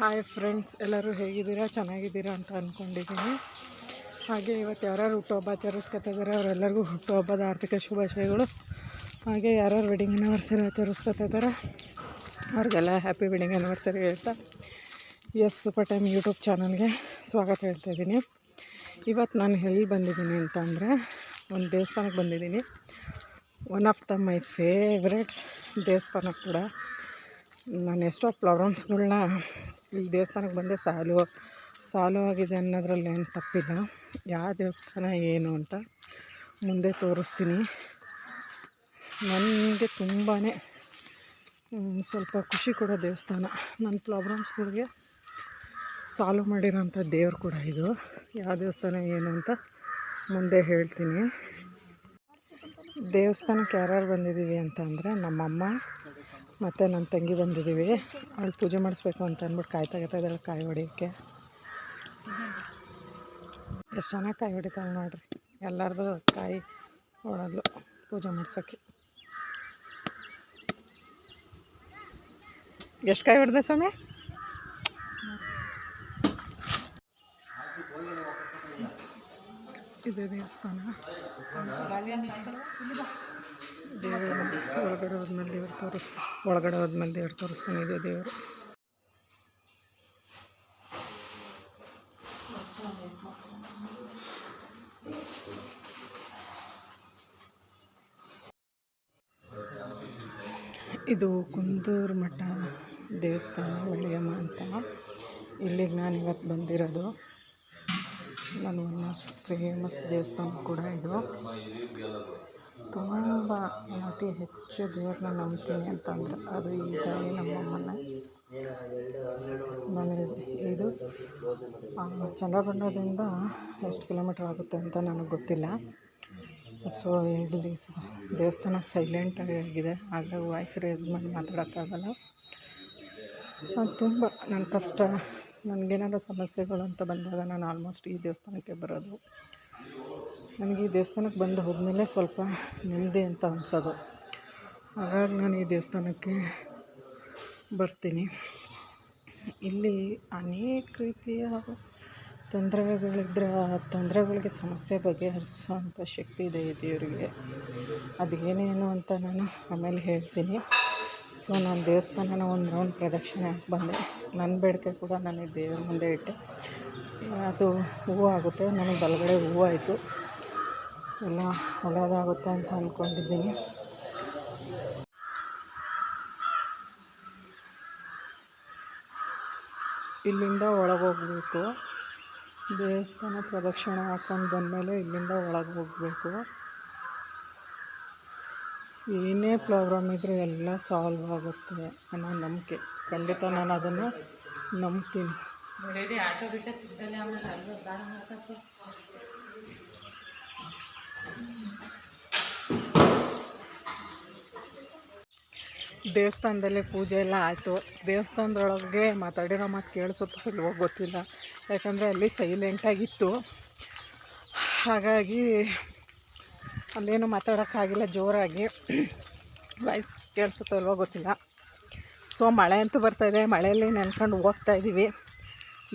Hi friends ಎಲ್ಲರೂ ಹೇಗಿದ್ದೀರಾ? ಚೆನ್ನಾಗಿದ್ದೀರಾ ಅಂತ ಅಂದ್ಕೊಂಡಿದ್ದೀನಿ ಹಾಗೆ ಇವತ್ತು ಯಾರ್ಯಾರು ಹುಟ್ಟುಹಬ್ಬ ಆಚರಿಸ್ಕೊತಿದ್ದಾರೆ ಅವರೆಲ್ಲರಿಗೂ ಹುಟ್ಟುಹಬ್ಬದ ಆರ್ಥಿಕ ಶುಭಾಶಯಗಳು. ಹಾಗೆ ಯಾರ್ಯಾರು ವೆಡ್ಡಿಂಗ್ ಆ್ಯನಿವರ್ಸರಿ ಆಚರಿಸ್ಕೊತಿದ್ದಾರೆ ಅವ್ರಿಗೆಲ್ಲ ಹ್ಯಾಪಿ ವೆಡ್ಡಿಂಗ್ ಆ್ಯನಿವರ್ಸರಿ ಹೇಳ್ತಾ. ಎಸ್ ಸೂಪರ್ ಟೈಮ್ ಯೂಟ್ಯೂಬ್ ಚಾನಲ್ಗೆ ಸ್ವಾಗತ ಹೇಳ್ತಾ ಇದ್ದೀನಿ. ಇವತ್ತು ನಾನು ಎಲ್ಲಿ ಬಂದಿದ್ದೀನಿ ಅಂತ ಅಂದರೆ, ಒಂದು ದೇವಸ್ಥಾನಕ್ಕೆ ಬಂದಿದ್ದೀನಿ. One of the my favourite ದೇವಸ್ಥಾನ ಕೂಡ. ನಾನು ಎಷ್ಟೋ ಪ್ರಾಬ್ಲಮ್ಸ್ಗಳನ್ನ ಇಲ್ಲಿ ದೇವಸ್ಥಾನಕ್ಕೆ ಬಂದೆ ಸಾಲು ಸಾಲು ಆಗಿದೆ ಅನ್ನೋದ್ರಲ್ಲಿ ಏನು ತಪ್ಪಿಲ್ಲ. ಯಾವ ದೇವಸ್ಥಾನ ಏನು ಅಂತ ಮುಂದೆ ತೋರಿಸ್ತೀನಿ. ನನಗೆ ತುಂಬಾ ಸ್ವಲ್ಪ ಖುಷಿ ಕೊಡೋ ದೇವಸ್ಥಾನ. ನನ್ನ ಪ್ರಾಬ್ಲಮ್ಸ್ಗಳಿಗೆ ಸಾಲ್ವ್ ಮಾಡಿರೋಂಥ ದೇವ್ರು ಕೂಡ ಇದು. ಯಾವ ದೇವಸ್ಥಾನ ಏನು ಅಂತ ಮುಂದೆ ಹೇಳ್ತೀನಿ. ದೇವಸ್ಥಾನಕ್ಕೆ ಯಾರ್ಯಾರು ಬಂದಿದ್ದೀವಿ ಅಂತ ಅಂದರೆ ನಮ್ಮಮ್ಮ ಮತ್ತು ನನ್ನ ತಂಗಿ ಬಂದಿದ್ದೀವಿ. ಅವಳು ಪೂಜೆ ಮಾಡಿಸ್ಬೇಕು ಅಂತ ಅಂದ್ಬಿಟ್ಟು ಕಾಯಿ ಇದ್ದಾಳೆ ಕಾಯಿ ಹೊಡಿಯೋಕ್ಕೆ. ಎಷ್ಟು ಚೆನ್ನಾಗಿ ಕಾಯಿ ಹೊಡಿತಾಳೆ ನೋಡ್ರಿ. ಎಲ್ಲರದು ಕಾಯಿ ಹೊಡೋದು ಪೂಜೆ ಮಾಡ್ಸೋಕ್ಕೆ ಎಷ್ಟು ಕಾಯಿ ಹೊಡೆದೆ ಸ್ವಾಮಿ? ಇದೆ ದೇವಸ್ಥಾನ. ದೇವರು ಒಳಗಡೆ ಹೋದ್ಮೇಲೆ ದೇವ್ರು ತೋರಿಸ್ ಒಳಗಡೆ ಹೋದ್ಮೇಲೆ ದೇವ್ರು ತೋರಿಸ್ತಾನೆ ಇದೆ ದೇವರು. ಇದು ಕುಂದೂರು ಮಠ ದೇವಸ್ಥಾನ, ಒಳ್ಳೆಯಮ್ಮ ಅಂತ. ಇಲ್ಲಿಗೆ ನಾನು ಇವತ್ತು ಬಂದಿರೋದು. ನಾನು ಅಷ್ಟು ಫೇಮಸ್ ದೇವಸ್ಥಾನ ಕೂಡ ಇದು. ತುಂಬ ಅತಿ ಹೆಚ್ಚು ದೇವ್ರನ್ನ ನಂಬ್ತೀನಿ ಅಂತಂದರೆ ಅದು ಈ ತಾಯಿ ನಮ್ಮಮ್ಮನ ನನಗೆ ಇದು ಚಂದ್ರಬಣ್ಣದಿಂದ ಎಷ್ಟು ಕಿಲೋಮೀಟ್ರ್ ಆಗುತ್ತೆ ಅಂತ ನನಗೆ ಗೊತ್ತಿಲ್ಲ. ಸೊ ಇಲ್ಲಿ ದೇವಸ್ಥಾನ ಸೈಲೆಂಟ್ ಆಗಿದೆ. ಹಾಗಾಗಿ ವಾಯ್ಸ್ ರೇಸ್ ಮಾಡಿ ಮಾತಾಡೋಕ್ಕಾಗಲ್ಲ. ಅದು ತುಂಬ ನನ್ನ ಕಷ್ಟ. ನನಗೇನಾದ್ರು ಸಮಸ್ಯೆಗಳು ಅಂತ ಬಂದಾಗ ನಾನು ಆಲ್ಮೋಸ್ಟ್ ಈ ದೇವಸ್ಥಾನಕ್ಕೆ ಬರೋದು. ನನಗೆ ಈ ದೇವಸ್ಥಾನಕ್ಕೆ ಬಂದು ಹೋದ್ಮೇಲೆ ಸ್ವಲ್ಪ ನೆಮ್ಮದಿ ಅಂತ ಅನಿಸೋದು. ಹಾಗಾಗಿ ನಾನು ಈ ದೇವಸ್ಥಾನಕ್ಕೆ ಬರ್ತೀನಿ. ಇಲ್ಲಿ ಅನೇಕ ರೀತಿಯ ತೊಂದರೆಗಳಿದ್ರೆ ಆ ತೊಂದರೆಗಳಿಗೆ ಸಮಸ್ಯೆ ಬಗೆಹರಿಸುವಂಥ ಶಕ್ತಿ ಇದೆ ಈ ದೇವರಿಗೆ. ಅದು ಅಂತ ನಾನು ಆಮೇಲೆ ಹೇಳ್ತೀನಿ. ಸೊ ನಾನು ದೇವಸ್ಥಾನನ ಒಂದು ರೌಂಡ್ ಪ್ರದಕ್ಷಿಣೆ ಹಾಕಿ ಬಂದೆ. ನನ್ನ ಬೇಡಿಕೆ ಕೂಡ ನಾನು ದೇವ್ರ ಮುಂದೆ ಇಟ್ಟೆ. ಅದು ಹೂವು ಆಗುತ್ತೆ, ನನಗೆ ಬಲಗಡೆ ಹೂವು ಆಯಿತು. ಎಲ್ಲ ಒಳ್ಳೆಯದಾಗುತ್ತೆ ಅಂತ ಅಂದ್ಕೊಂಡಿದ್ದೀನಿ ಇಲ್ಲಿಂದ ಒಳಗೆ ಹೋಗಬೇಕು ದೇವಸ್ಥಾನ ಪ್ರದಕ್ಷಿಣೆ ಹಾಕ್ಕೊಂಡು ಬಂದಮೇಲೆ ಇಲ್ಲಿಂದ ಒಳಗೆ ಹೋಗಬೇಕು ಏನೇ ಪ್ರಾಬ್ಲಮ್ ಇದ್ದರೂ ಎಲ್ಲ ಸಾಲ್ವ್ ಆಗುತ್ತೆ ಅನ್ನೋ ನಂಬಿಕೆ. ಖಂಡಿತ ನಾನು ಅದನ್ನು ನಂಬ್ತೀನಿ. ದೇವಸ್ಥಾನದಲ್ಲಿ ಪೂಜೆ ಎಲ್ಲ ಆಯಿತು. ದೇವಸ್ಥಾನದೊಳಗೆ ಮಾತಾಡಿರೋ ಮಾತು ಕೇಳಿಸುತ್ತೋ ಇಲ್ವೋ ಗೊತ್ತಿಲ್ಲ. ಯಾಕಂದರೆ ಅಲ್ಲಿ ಸೈಲೆಂಟಾಗಿತ್ತು ಹಾಗಾಗಿ ಅಲ್ಲೇನು ಮಾತಾಡೋಕ್ಕಾಗಿಲ್ಲ, ಜೋರಾಗಿ. ವಾಯ್ಸ್ ಕೇಳಿಸುತ್ತೋ ಇಲ್ವೋ ಗೊತ್ತಿಲ್ಲ. ಸೊ ಮಳೆ ಅಂತೂ ಬರ್ತಾಯಿದೆ ಮಳೆಯಲ್ಲಿ ನೆನ್ಕೊಂಡು ಹೋಗ್ತಾ ಇದ್ದೀವಿ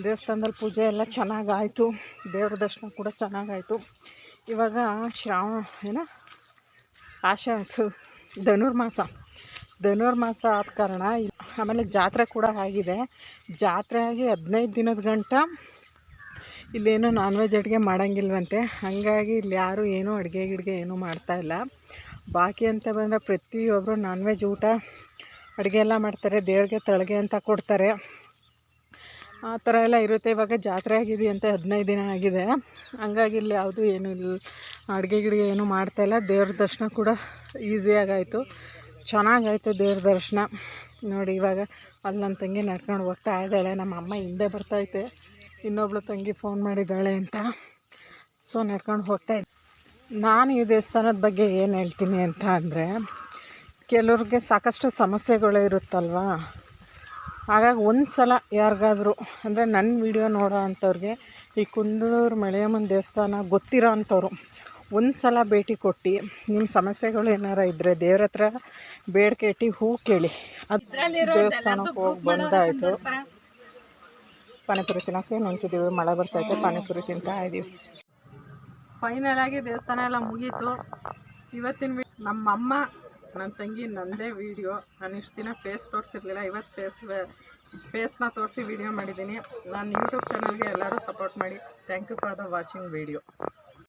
ದೇವಸ್ಥಾನದಲ್ಲಿ ಪೂಜೆ ಎಲ್ಲ ಚೆನ್ನಾಗಾಯಿತು. ದೇವ್ರ ದರ್ಶನ ಕೂಡ ಚೆನ್ನಾಗಾಯಿತು. ಇವಾಗ ಶ್ರಾವಣ ಏನು? ಆಶೆ ಆಯಿತು ಧನುರ್ಮಾಸ. ಧನುರ್ಮಾಸ ಆದ ಕಾರಣ ಆಮೇಲೆ ಜಾತ್ರೆ ಕೂಡ ಆಗಿದೆ. ಜಾತ್ರೆ ಆಗಿ ಹದಿನೈದು ದಿನದ ಗಂಟ ಇಲ್ಲೇನು ನಾನ್ ವೆಜ್ ಅಡುಗೆ ಮಾಡೋಂಗಿಲ್ವಂತೆ. ಹಾಗಾಗಿ ಇಲ್ಲಿ ಯಾರು ಏನೂ ಅಡುಗೆ ಗಿಡ್ಗೆ ಏನೂ ಮಾಡ್ತಾಯಿಲ್ಲ ಬಾಕಿ ಅಂತ ಬಂದರೆ ಪ್ರತಿಯೊಬ್ಬರು ನಾನ್ ವೆಜ್ ಊಟ, ಅಡುಗೆ ಎಲ್ಲ ಮಾಡ್ತಾರೆ. ದೇವ್ರಿಗೆ ತಳಗೆ ಅಂತ ಕೊಡ್ತಾರೆ. ಆ ಥರ ಎಲ್ಲ ಇರುತ್ತೆ. ಇವಾಗ ಜಾತ್ರೆ ಆಗಿದೆಯಂತೆ ಹದಿನೈದು ದಿನ ಆಗಿದೆ. ಹಂಗಾಗಿ ಇಲ್ಲಿ ಯಾವುದು ಏನೂ ಇಲ್ಲ. ಅಡುಗೆ ಗಿಡಿಗೆ ಏನೂ ಮಾಡ್ತಾಯಿಲ್ಲ ದೇವ್ರ ದರ್ಶನ ಕೂಡ ಈಸಿಯಾಗಾಯಿತು ಚೆನ್ನಾಗಾಯಿತು ದೇವ್ರ ದರ್ಶನ. ನೋಡಿ ಇವಾಗ ಅಲ್ಲಿ ನನ್ನ ತಂಗಿ ನಡ್ಕೊಂಡು ಹೋಗ್ತಾ ಇದ್ದಾಳೆ. ನಮ್ಮ ಅಮ್ಮ ಹಿಂದೆ ಬರ್ತೈತೆ ಇನ್ನೊಬ್ಳು ತಂಗಿ ಫೋನ್ ಮಾಡಿದ್ದಾಳೆ ಅಂತ. ಸೊ ನಡ್ಕೊಂಡು ಹೋಗ್ತಾ ಇದ್ದೆ. ನಾನು ಈ ದೇವಸ್ಥಾನದ ಬಗ್ಗೆ ಏನು ಹೇಳ್ತೀನಿ ಅಂತ ಅಂದರೆ ಕೆಲವ್ರಿಗೆ ಸಾಕಷ್ಟು ಸಮಸ್ಯೆಗಳು ಇರುತ್ತಲ್ವಾ? ಹಾಗಾಗಿ ಒಂದು ಸಲ ಯಾರಿಗಾದರೂ ಅಂದರೆ ನನ್ನ ವಿಡಿಯೋ ನೋಡೋ ಅಂಥವ್ರಿಗೆ ಈ ಕುಂದೂರು ಮಳೆಯಮ್ಮನ ದೇವಸ್ಥಾನ ಗೊತ್ತಿರೋ ಅಂಥವ್ರು ಒಂದು ಸಲ ಭೇಟಿ ಕೊಟ್ಟು ನಿಮ್ಮ ಸಮಸ್ಯೆಗಳು ಏನಾರ ಇದ್ದರೆ ದೇವ್ರ ಹತ್ರ ಬೇಡಿಕೆ ಇಟ್ಟು ಹೂ ಕೇಳಿ. ಅದು ದೇವಸ್ಥಾನಕ್ಕೆ ಹೋಗಿ ಬಂದಾಯಿತು. ಪಾನಿಪುರಿ ತಿನ್ನೋಕ್ಕೆ ನಿಂತಿದ್ದೀವಿ. ಮಳೆ ಬರ್ತೈತೆ, ಪಾನಿಪುರಿ ತಿಂತಾ ಇದ್ದೀವಿ ಫೈನಲ್ ಆಗಿ ದೇವಸ್ಥಾನ ಎಲ್ಲ ಮುಗೀತು. ಇವತ್ತಿನ ನಮ್ಮ ಅಮ್ಮ ನನ್ನ ತಂಗಿ ನಂದೇ ವೀಡಿಯೋ ನಾನು ಇಷ್ಟು ದಿನ ಫೇಸ್ ತೋರಿಸಿರ್ಲಿಲ್ಲ. ಇವತ್ತು ಫೇಸ್ ಫೇಸ್ನ ತೋರಿಸಿ ವೀಡಿಯೋ ಮಾಡಿದ್ದೀನಿ. ನಾನು ಯೂಟ್ಯೂಬ್ ಚಾನಲ್ಗೆ ಎಲ್ಲರೂ ಸಪೋರ್ಟ್ ಮಾಡಿ. Thank you for the watching video